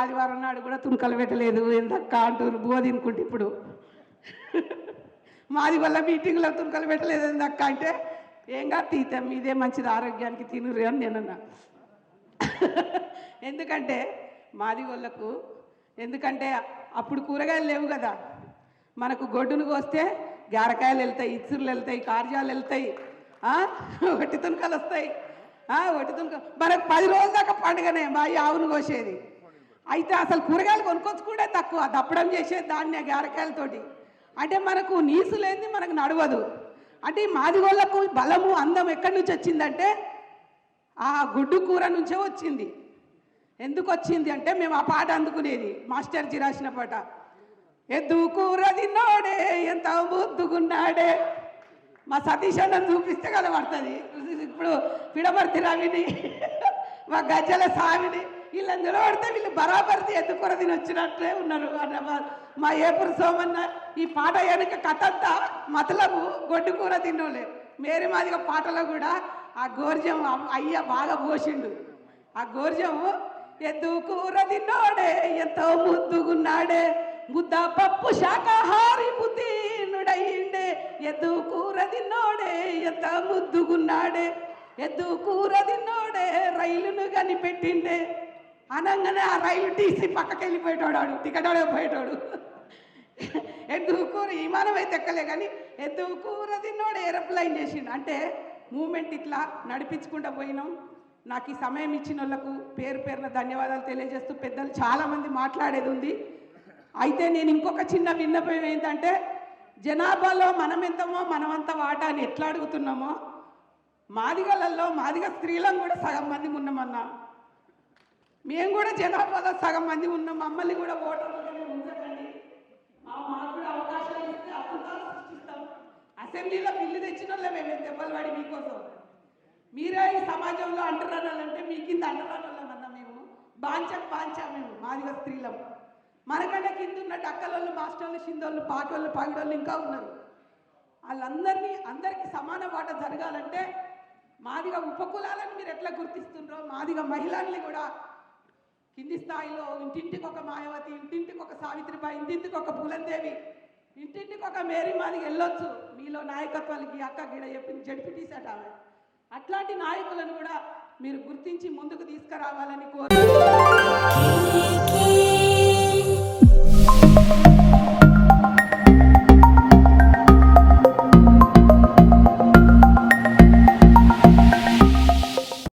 ఆదివారం నాడు కూడా తునకలు పెట్టలేదు. ఎంతక్క అంటున్నారు బువ తినుకుంటే ఇప్పుడు. మాది వల్ల మీటింగ్లో తునకలు పెట్టలేదు ఎంతక్క అంటే ఏంగా తీతాం ఇదే మంచిది ఆరోగ్యానికి తినురు అని నేనన్నా. ఎందుకంటే మాది వాళ్ళకు ఎందుకంటే అప్పుడు కూరగాయలు లేవు కదా. మనకు గొడ్డును కోస్తే గారకాయలు వెళ్తాయి ఇచ్చుర్లు వెళ్తాయి కార్యాలు వెళ్తాయి. ఒట్టి తునకలు వస్తాయి. ఒట్టి తునక మనకు పది రోజుల దాకా పండుగనే మా ఈ ఆవును కోసేది. అయితే అసలు కూరగాయలు కొనుక్కొచ్చుకుంటే తక్కువ దప్పడం చేసే దాన్ని గారకాయలతోటి. అంటే మనకు నీసు లేనిది మనకు నడవదు. అంటే ఈ మాదిగోళ్ళకు బలము అందం ఎక్కడి నుంచి వచ్చిందంటే ఆ గుడ్డు కూర నుంచే వచ్చింది. ఎందుకు వచ్చింది అంటే మేము ఆ పాట అందుకునేది మాస్టర్జీ రాసిన పాట. ఎద్దు కూర తిన్నాడే ఎంత ముద్దుగున్నాడే. మా సతీష్ అన్న చూపిస్తే కలబడుతుంది ఇప్పుడు పిడమర్తి రవిని మా గజ్జల సామిని వీళ్ళని నిలబడితే వీళ్ళు బరాబర్తి ఎద్దు కూర తిని వచ్చినట్లే ఉన్నారు అన్న మా- ఏపురు సోమన్న ఈ పాట వెనుక కథ అంతా మతలబు గొడ్డు కూర తినలే మేరీ మాదిగ పాటలో కూడా ఆ గోర్జం అయ్య బాగా పోసిండు ఆ గోర్జము ఎద్దు కూర తిన్నోడే? ఎంతో ముద్దుగున్నాడే. ముద్ద పప్పు శాకాహారి బుద్ధీనుడయిండే. ఎద్దు కూర తిన్నోడే? ఎంత ముద్దుగున్నాడే. ఎద్దు కూర తిన్నోడే? రైలును కనిపెట్టిండే అనగానే ఆ రైలు టీసీ పక్కకి వెళ్ళిపోయేటోడు వాడు టికెట్ పోయేటోడు. ఎద్దు కూర విమానం అయితే ఎక్కలే కానీ ఎద్దు కూర తిన్నోడు ఏరోప్లైన్ చేసిండు. అంటే మూమెంట్ ఇట్లా నడిపించుకుంటూ పోయినాం. నాకు ఈ సమయం ఇచ్చిన వాళ్ళకు పేరు పేరున ధన్యవాదాలు తెలియజేస్తూ పెద్దలు చాలామంది మాట్లాడేది ఉంది. అయితే నేను ఇంకొక చిన్న విన్నపం ఏంటంటే జనాభాలో మనం ఎంతమో మనమంత వాటాని ఎట్లా అడుగుతున్నామో మాదిగలలో మాదిగ స్త్రీలను కూడా సగం మంది ఉన్నామన్నా. మేము కూడా జనాభాలో సగం మంది ఉన్నాం. మమ్మల్ని కూడా ఓటర్లుగానే ఉంచకండి. మా మాకు కూడా అవకాశాలు ఇస్తే అద్భుతాలు సృష్టిస్తాం. అసెంబ్లీలో బిల్లు తెచ్చిన వాళ్ళే మేము దెబ్బలు పడి మీకోసం. మీరే ఈ సమాజంలో అంటరానాలంటే మీ కింద అంటరానాలమన్నా మేము. బాంచం బాంచా మేము. మాదిగా స్త్రీలం. మనకంటే కింద ఉన్న డక్కలోళ్ళు మాస్టర్లు షిందోళ్ళు పాటోళ్ళు పగిడోళ్ళు ఇంకా ఉన్నారు. వాళ్ళందరినీ అందరికీ సమాన వాట జరగాలంటే మాదిగా ఉపకులాలను మీరు ఎట్లా గుర్తిస్తుండ్రో మాదిగా మహిళల్ని కూడా కింది స్థాయిలో ఇంటింటికి ఒక మాయావతి ఇంటింటికి ఒక సావిత్రిబాయి ఇంటింటికి ఒక పూలందేవి ఇంటింటికి ఒక మేరీ మాదిగా వెళ్ళొచ్చు. మీలో నాయకత్వాలకి అక్క గిడ చెప్పింది జడిపి తీసాట అట్లాంటి నాయకులను కూడా మీరు గుర్తించి ముందుకు తీసుకురావాలని కోరు